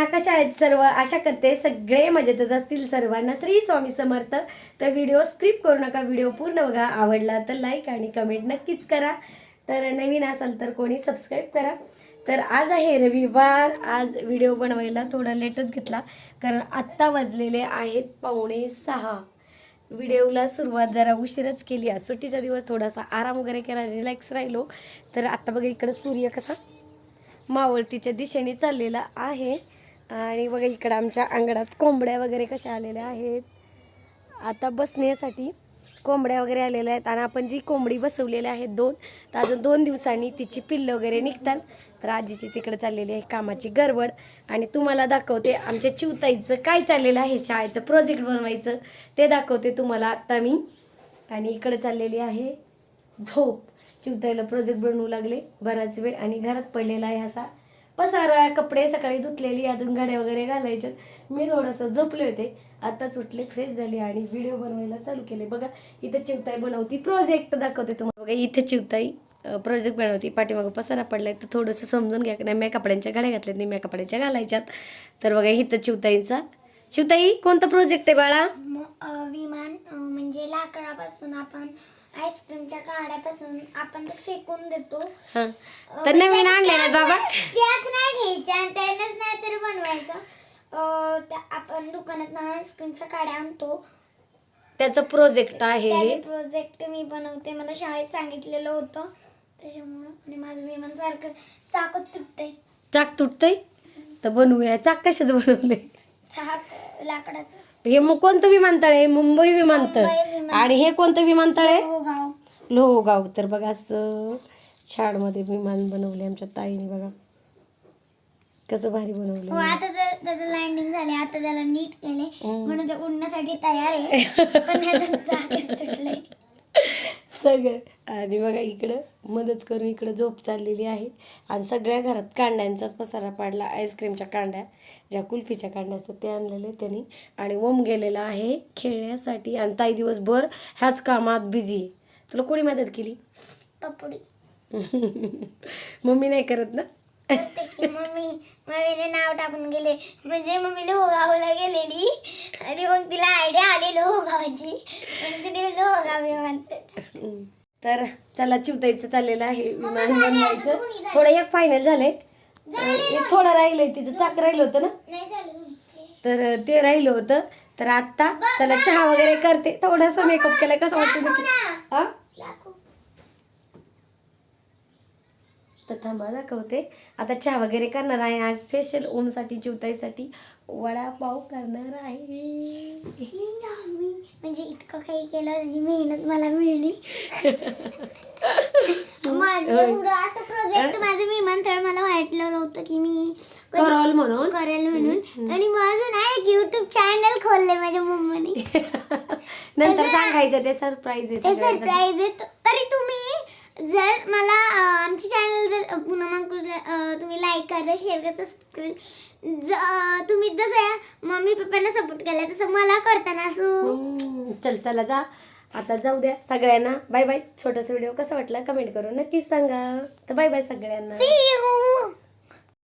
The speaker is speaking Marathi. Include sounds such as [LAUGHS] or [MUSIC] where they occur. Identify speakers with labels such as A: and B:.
A: कशा आहेत सर्व? आशा करते सगळे मजेतच असतील. सर्वांना श्री स्वामी समर्थ. तर व्हिडिओ स्क्रिप करू नका. व्हिडिओ पूर्ण बघा. आवडला तर लाईक आणि कमेंट नक्कीच करा. तर नवीन असाल तर कोणी सबस्क्राईब करा. तर आज आहे रविवार. आज व्हिडिओ बनवायला थोडा लेटच घेतला. कारण आत्ता वाजलेले आहेत पावणे सहा. व्हिडिओला सुरुवात जरा उशीरच केली आज. सुट्टीचा दिवस थोडासा आराम वगैरे केला. रिलॅक्स राहिलो. तर आत्ता बघा इकडं सूर्य कसा मावळतीच्या दिशेने चाललेला आहे. आणि बघा इकडं आमच्या अंगणात कोंबड्या वगैरे कशा आलेल्या आहेत. आता बसण्यासाठी कोंबड्या वगैरे आलेल्या आहेत. आणि आपण जी कोंबडी बसवलेल्या आहेत दोन तर अजून दोन दिवसांनी तिची पिल्लं वगैरे निघतात. तर आजीची तिकडे चाललेली आहे कामाची गडबड. आणि तुम्हाला दाखवते आमच्या चिवताईचं काय चाललेलं आहे शाळेचं प्रोजेक्ट बनवायचं. ते दाखवते तुम्हाला आत्ता मी. आणि इकडे चाललेली आहे झोप. चिवताईला प्रोजेक्ट बनवू लागले बराच वेळ आणि घरात पडलेला आहे असा. पसारा कपडे सकाळी धुतलेली अजून गाड्या वगैरे घालायच्या मी थोडंसं झोपले होते. आता सुटले फ्रेश झाली आणि व्हिडिओ बनवायला चालू केले. बघा इथं चिवताई बनवती. प्रोजेक्ट दाखवते तुम्हाला. बघा इथं चिवताई प्रोजेक्ट बनवती. पाठीमागं पसारा पडलाय. तर थोडंसं समजून घ्या. नाही कपड्यांच्या गाड्या घातल्यात नाही कपड्यांच्या घालायच्यात. तर बघा इथं चिवताईचा चिवताई कोणता प्रोजेक्ट आहे बाळा?
B: विमान म्हणजे लाकडापासून आपण आईस्क्रीमच्या काड्यापासून आपण ते फेकून देतो.
A: हां. तर नवीन आणले ना बाबा?
B: त्याच नाही घ्यायच्या आणि त्यानंच नाही तरी बनवायचं. अ, त्या- आपण दुकानात आईस्क्रीमच्या काड्या आणतो.
A: त्याचं प्रोजेक्ट आहे
B: त्याने प्रोजेक्ट मी बनवते. मला शाळेत सांगितलेलं होतं. त्याच्यामुळं आणि माझं विमान सारखं चाकत तुटतंय.
A: चाक तुटतंय? तर बनवूया. चाक कशाच बनवले
B: लाकडाचं.
A: हे मग कोणतं विमानतळ आहे? मुंबई विमानतळ.
B: मुंबई
A: आणि हे कोणतं विमानतळ आहे?
B: हो गाव
A: लोहगाव. तर बघा असं छाडमध्ये विमान बनवले आमच्या ताईने बघा. कसं भारी
B: हो
A: बनवलं
B: आता तर त्याचं लँडिंग झाले आता त्याला नीट केले. म्हणून ते उडण्यासाठी तयार आहे. पण त्याचं चाकच तुटलंय.
A: सगळं. आणि बघा इकडं मदत करून इकडं झोप चाललेली आहे. आणि सगळ्या घरात कांड्यांचाच पसारा पाडला आईस्क्रीमच्या कांड्या. ज्या कुल्फीच्या कांड्या असतात ते आणलेले त्यांनी. आणि ओम गेलेला आहे खेळण्यासाठी. आणि ताई दिवसभर ह्याच कामात बिझी आहे तुला कोणी मदत केली?
B: पपडी [LAUGHS]
A: मम्मी नाही करत ना?
B: मम्मी. मम्मीने नाव टाकून गेले. म्हणजे मम्मी लोहगावला गेलेली. आणि मग तिला आयडिया आली लोहगावची. म्हणून तिने लोहगाव म्हणते
A: तर चला चिवताईचं चाललेलं आहे. विमान बनवायचं थोडं एक फायनल झालंय. एक थोडं राहिलंय तिचं चाक राहिलं होतं ना?
B: नाही झालं
A: तर ते राहिलं होतं. तर आत्ता चला चहा वगैरे करते. थोडासा मेकअप केलाय कसं वाटतं नक्की? हा? तर थांबा दाखवते. आता चहा वगैरे करणार आहे. आज स्पेशल ओमसाठी चिवताईसाठी वडापाव करणार आहे.
B: म्हणजे इतकं काही केलं त्याची मेहनत मला मिळली. प्रोजेक्ट माझं विमानतळ मला वाटलं नव्हतं की मी
A: करॉल म्हणून?
B: करेल म्हणून. आणि माझं ना एक युट्यूब चॅनल खोललंय माझ्या मम्मीने. [LAUGHS]
A: नंतर सांगायचं ते सरप्राईज आहे.
B: सरप्राईज आहे. तरी तुम्ही जर मला आमची चॅनल तुम्ही लाईक करता शेअर करता सबस्क्राईब तुम्ही जसं मम्मी पप्पांना सपोर्ट केला तसं मला करताना असं.
A: चल चला जा. आता जाऊ द्या सगळ्यांना. बाय बाय छोटासा व्हिडिओ कसा वाटला कमेंट करून नक्कीच सांगा. तर बाय बाय सगळ्यांना.